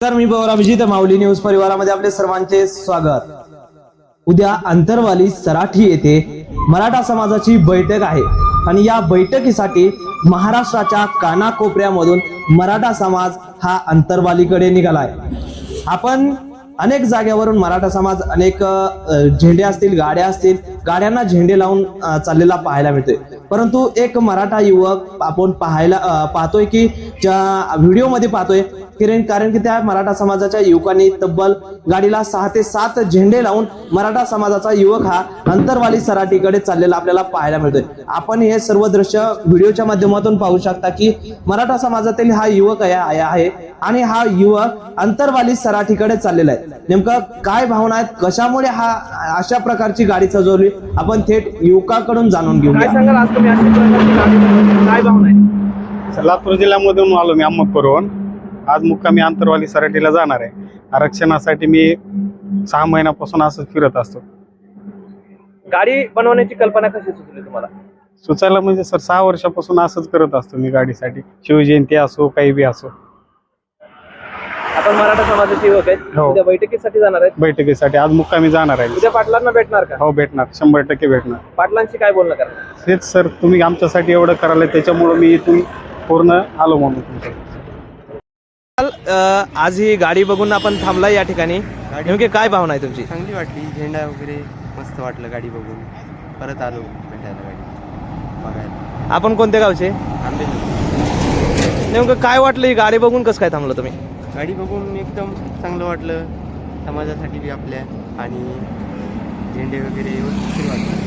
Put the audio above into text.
तर मी पवार अभिजित माऊली न्यूज परिवारामध्ये आपले सर्वांचे स्वागत. उद्या अंतरवाली सराठी येथे मराठा समाजाची बैठक आहे. आणि या बैठकीसाठी महाराष्ट्राच्या कानाकोपऱ्यामधून मराठा समाज हा अंतरवालीकडे निघालाय. आपण अनेक जागेवरून मराठा समाज अनेक झेंडे असतील गाड्या असतील गाड्यांना झेंडे लावून चाललेला पाहायला मिळतोय. परंतु एक मराठा युवक आपण पाहायला पाहतोय की ज्या व्हिडिओमध्ये पाहतोय कारण कारण की त्या मराठा समाजाच्या युवकांनी तब्बल गाडीला सहा ते सात झेंडे लावून मराठा समाजाचा युवक हा अंतरवाली सराटीकडे चाललेला आपल्याला पाहायला मिळतोय. आपण हे सर्व दृश्य व्हिडिओच्या माध्यमातून पाहू शकता की मराठा समाजातील हा युवक आहे आहे- आणि हा युवक अंतरवाली सराठीकडे चाललेला आहे. नेमकं काय भावना आहेत? कशामुळे हा अशा प्रकारची गाडी सजवली? आपण थेट युवकाकडून जाणून घेऊ सांगाल? तुम्ही अशी प्रकारची गाडी बनवली? काय भावना आहे? लातूर जिल्ह्यामधून आलो मी अहमदपूरहून आज मुक्कामी आंतरवाली सराटीला जाणार आहे. आरक्षणासाठी मी सहा महिन्यापासून असंच फिरत असतो. गाडी बनवण्याची कल्पना कशी सुचली तुम्हाला? सुचायला म्हणजे सर सहा वर्षापासून असंच करत असतो मी गाडीसाठी. शिवजयंती असो काही बी असो. आपण मराठा समाजाचे युवक आहेत. हो. उद्या बैठकीसाठी जाणार आहेत. बैठकीसाठी आज मुक्कामी जाणार आहे. उद्या पाटलांना भेटणार का? हो भेटणार. शंभर टक्के भेटणार. पाटलांशी काय बोलणं करणार? तेच सर तुम्ही आमच्यासाठी एवढं करायला त्याच्यामुळं मी इथून पूर्ण आलो म्हणून. तुमचं आज ही गाडी बघून आपण थांबला या ठिकाणी. नेमकी काय भावना आहे तुमची? चांगली वाटली. झेंडा वगैरे मस्त वाटलं गाडी बघून. परत आलो भेटायला गाडी. बघायला. आपण कोणत्या गावचे? नेमकं काय वाटलं ही गाडी बघून? कसं काय थांबलं तुम्ही? गाडी बघून एकदम चांगलं वाटलं. समाजासाठी बी आपल्या आणि झेंडे वगैरे वाटलं.